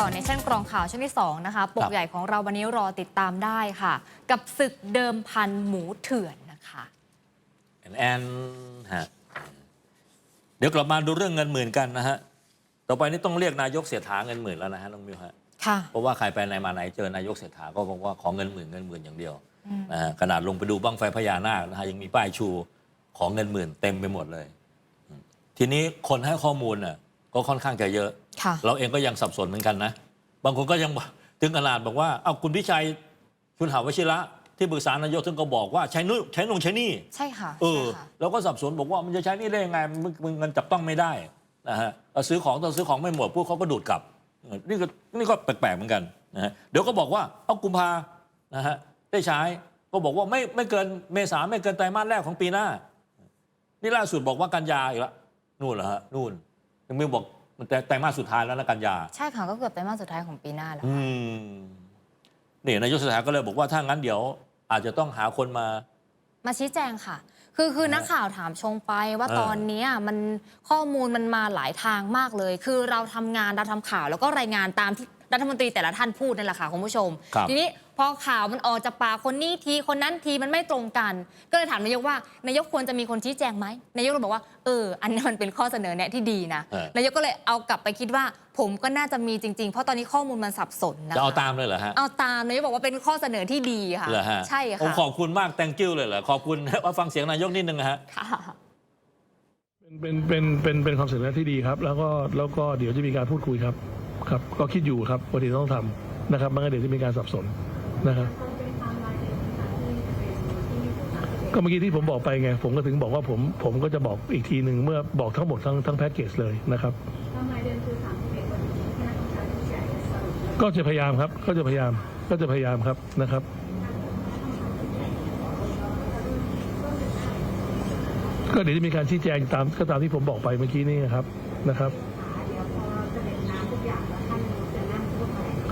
ต่อในเช่นกรองข่าวช่วงที่ 2 นะคะปครักบใหญ่ของเราวันนี้รอติดตามได้ค่ะ กับศึกเดิมพันหมูเถื่อนนะคะแอนแอนฮะเดี๋ยวกลับมาดูเรื่องเงินหมื่นกันนะฮะต่อไปนี้ต้องเรียกนายกเสียถาเงินหมื่นแล้วนะฮะน้องมิวฮะค่ะเพราะว่าใครไปไหนมาไหนเจอนายกเศรษฐาก็บอกว่าขอเงินหมื่นเงินหมื่นอย่างเดียวนะฮะขนาดลงไปดูบ้างไฟพญานาคนะฮะยังมีป้ายชูของเงินหมื่นเต็มไปหมดเลยอืมทีนี้คนให้ข้อมูลน่ะก็ค่อนข้างจะเยอะค่ะ เราเองก็ยังสับสนเหมือนกันนะ บางคนก็ยังบอกถึงขนาดบอกว่าเอาคุณพิชัยคุณหาวชิระที่ปรึกษานายกท่านก็บอกว่าใช้นู่นใช้นงใช้นี่ใช่ค่ะเออใช่ค่ะเราก็สับสนบอกว่ามันจะใช้นี่ได้ยังไงมันมันเงินจับต้องไม่ได้นะฮะเอาซื้อของตอนซื้อของไม่หมดพวกเขาก็ดูดกลับเออนี่ก็นี่ก็แปลกๆเหมือนกันนะฮะเดี๋ยวก็บอกว่าเอากุมภานะฮะได้ใช้ก็บอกว่าไม่ไม่เกินเมษาไม่เกินไตรมาสแรกของปีหน้า นี่ล่าสุดบอกว่ากันยาอีกแล้วนู่นเหรอฮะนู่นยังไม่บอก มันแต่ไตรมาสสุดท้ายแล้วนะกันยา ใช่ค่ะก็เกือบไตรมาสสุดท้ายของปีหน้าแล้วอืมนี่นายกเศรษฐาก็เลยบอกว่าถ้างั้นเดี๋ยวอาจจะต้องหาคนมา มาชี้แจงค่ะ คือคือนักข่าวถามชงไปว่าเออ ตอนเนี้ยมันข้อมูลมันมาหลายทางมากเลย คือเราทำงานเราทำข่าวแล้วก็รายงานตามที่รัฐมนตรีแต่ละท่านพูดนั่นแหละค่ะคุณผู้ชม ครับ ทีนี้พ อข่าวมันออกจากปากคนนี้ทีคนนั้นทีมันไม่ตรงกัน ก็เลยถามนายกว่านายกควรจะมีคนชี้แจงไหมนายกเลยบอกว่าเอออันนี้มันเป็นข้อเสนอแนะที่ดีนะเออนายกก็เลยเอากลับไปคิดว่า ผมก็น่าจะมีจริงๆ เพราะตอนนี้ข้อมูลมันสับสนนะคะจะเอาตามเลยเหรอฮะเอาตามนายกบอกว่าเป็นข้อเสนอที่ดีค่ะเหรอฮะใช่ผมค่ะขอบคุณมาก thank you เลยเหรอขอบคุณว่าฟังเสียงนายกนิดนึงนะฮะค่ะเป็นเป็นเป็นเป็นความเสนอที่ดีครับ แล้วก็แล้วก็เดี๋ยวจะมีการพูดคุยครับครับ ก็คิดอยู่ครับว่าเดี๋ยวต้องทำนะครับไมันก็เดี๋ยวจะมีการสับสน นะครับก็เมื่อกี้ที่ผมบอกไปไง ผมก็ถึงบอกว่าผมผมก็จะบอกอีกทีหนึ่งเมื่อบอกทั้งหมดทั้งทั้งแพ็กเกจเลยนะครับทำไมเดือนคือสามสิบเอ็ดวันนี้คณะกรรมการผู้ใหญ่จะสรุปก็จะพยายามครับ ก็จะพยายาม ก็จะพยายามครับนะครับ ก็เดี๋ยวจะมีการชี้แจงตามก็ตามที่ผมบอกไปเมื่อกี้นี่ครับนะครับ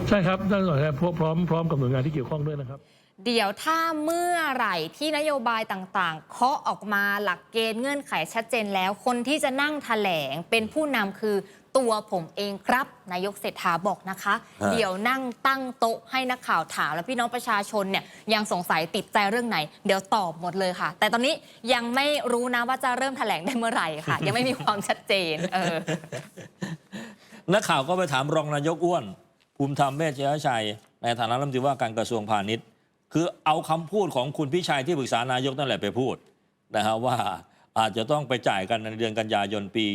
ใช่ครับนั่นหน่อยครับพวกพร้อมพร้อมกับหน่วยงานที่เกี่ยวข้องด้วยนะครับ เดี๋ยวถ้าเมื่อไหร่ที่นโยบายต่างๆเคาะออกมาหลักเกณฑ์เงื่อนไขชัดเจนแล้ว คนที่จะนั่งแถลงเป็นผู้นำคือตัวผมเองครับ นายกเศรษฐาบอกนะคะฮะเดี๋ยวนั่งตั้งโต๊ะให้นักข่าวถามแล้วพี่น้องประชาชนเนี่ยยังสงสัยติดใจเรื่องไหน เดี๋ยวตอบหมดเลยค่ะ แต่ตอนนี้ยังไม่รู้นะว่าจะเริ่มแถลงได้เมื่อไหร่ค่ะ ยังไม่มีความชัดเจนเออนักข่าวก็ไปถามรองนายกอ้วน ภูมิธรรมเวชยชัย ในฐานะรัฐมนตรีว่าการกระทรวงพาณิชย์ คือเอาคำพูดของคุณพิชัยที่ปรึกษานายกนั่นแหละไปพูดนะฮะว่าอาจจะต้องไปจ่ายกันในเดือนกันยายนปี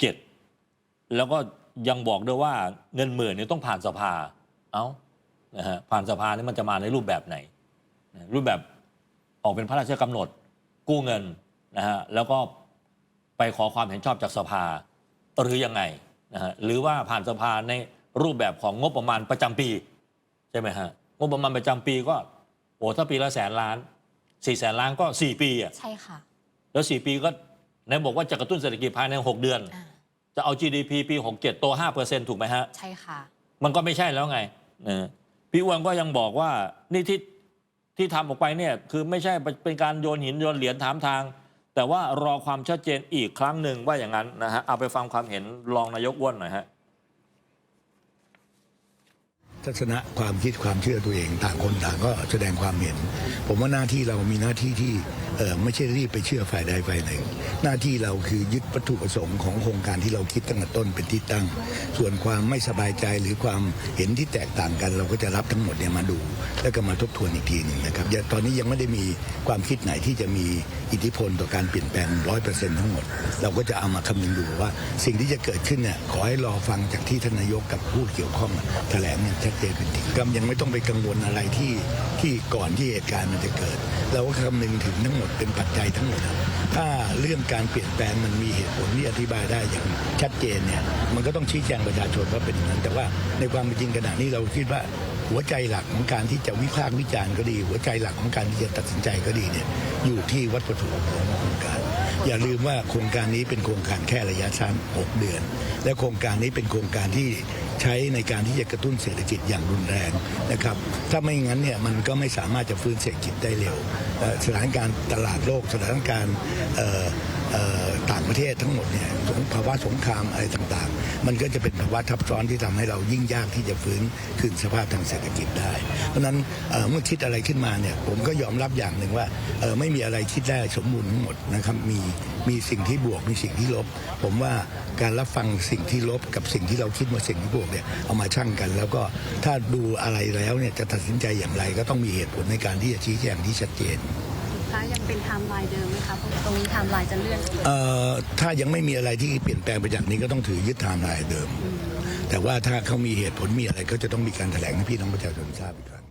67 แล้วก็ยังบอกด้วยว่าเงินหมื่นเนี่ยต้องผ่านสภา เอา้านะฮะผ่านสภานี่มันจะมาในรูปแบบไหน รูปแบบออกเป็นพระราชกำหนดกู้เงินนะฮะแล้วก็ไปขอความเห็นชอบจากสภา หรือยังไงนะฮะหรือว่าผ่านสภาใน รูปแบบของงบประมาณประจำปี ใช่ไหมฮะ งบประมาณประจำปีก็โอ้ถ้าปีละแสนล้านสี่แสนล้านก็สี่ปีอะใช่ค่ะ แล้วสี่ปีก็ไหนบอกว่าจะกระตุ้นเศรษฐกิจภายในหกเดือนอ่าจะเอา GDP ปี67โต5%ถูกไหมฮะ ใช่ค่ะ มันก็ไม่ใช่แล้วไงนะพี่อ้วนก็ยังบอกว่านี่ที่ที่ทำออกไปเนี่ยคือไม่ใช่เป็นการโยนหินโยนเหรียญถามทาง แต่ว่ารอความชัดเจนอีกครั้งหนึ่งว่าอย่างนั้นนะฮะเอาไปฟังความเห็นรองนายกอ้วนหน่อยฮะ ทัศนะความคิดความเชื่อตัวเองต่างคนต่างก็แสดงความเห็น ผมว่าหน้าที่เรามีหน้าที่ที่ไม่ใช่รีบไปเชื่อฝ่ายใดฝ่ายหนึ่ง หน้าที่เราคือยึดวัตถุประสงค์ของโครงการที่เราคิดตั้งแต่ต้นเป็นที่ตั้ง ส่วนความไม่สบายใจหรือความเห็นที่แตกต่างกัน เราก็จะรับทั้งหมดเนี่ยมาดู แล้วก็มาทบทวนอีกทีหนึ่งนะครับตอนนี้ยังไม่ได้มีความคิดไหนที่จะมีอิทธิพลต่อการเปลี่ยนแปลงร้อยเปอร์เซ็นต์ทั้งหมด เราก็จะเอามาคำนึงดูว่า สิ่งที่จะเกิดขึ้นเนี่ยขอให้รอฟังจากที่ท่านนายกกับผู้เกี่ยวข้องแถลงอย่างชัดเจนเป็นก็ยังไม่ต้องไปกังวลอะไรที่ที่ก่อนที่เหตุการณ์มันจะเกิด เราก็คำนึงถึงทั้งหมดเป็นปัจจัยทั้งหมด ถ้าเรื่องการเปลี่ยนแปลงมันมีเหตุผลที่อธิบายได้อย่างชัดเจนเนี่ยมันก็ต้องชี้แจงประชาชนว่าเป็นอย่างนั้น แต่ว่าในความเป็นจริงขณะนี้เราคิดว่าหัวใจหลักของการที่จะวิพากษ์วิจารณ์ก็ดี หัวใจหลักของการที่จะตัดสินใจก็ดีเนี่ยอยู่ที่วัตถุประสงค์ของโครงการ อย่าลืมว่าโครงการนี้เป็นโครงการแค่ระยะสั้น 6 เดือน และโครงการนี้เป็นโครงการที่ใช้ในการที่จะกระตุ้นเศรษฐกิจอย่างรุนแรงนะครับ ถ้าไม่งั้นเนี่ยมันก็ไม่สามารถจะฟื้นเศรษฐกิจได้เร็วสถานการณ์ตลาดโลกสถานการณ์ต่างประเทศทั้งหมดเนี่ยภาวะสงครามอะไรต่างๆ มันก็จะเป็นภาวะทับซ้อนที่ทำให้เรายิ่งยากที่จะฟื้นคืนสภาพทางเศรษฐกิจได้ เพราะนั้นเมื่อคิดอะไรขึ้นมาเนี่ยผมก็ยอมรับอย่างหนึ่งว่าไม่มีอะไรคิดได้สมบูรณ์ทั้งหมดนะครับมีมีสิ่งที่บวกมีสิ่งที่ลบ ผมว่าการรับฟังสิ่งที่ลบกับสิ่งที่เราคิดว่าสิ่งที่บวกเนี่ยเอามาชั่งกัน แล้วก็ถ้าดูอะไรแล้วเนี่ยจะตัดสินใจอย่างไรก็ต้องมีเหตุผลในการที่จะชี้แจงที่ชัดเจนคะยังเป็นไทม์ไลน์เดิมไหมคะเพราะตรงนี้ไทม์ไลน์จะเลื่อนอีกเอ่อถ้ายังไม่มีอะไรที่เปลี่ยนแปลงไปจากนี้ก็ต้องถือยึดไทม์ไลน์เดิม แต่ว่าถ้าเขามีเหตุผลมีอะไรก็จะต้องมีการแถลงให้พี่น้องประชาชนทราบอีกครั้ง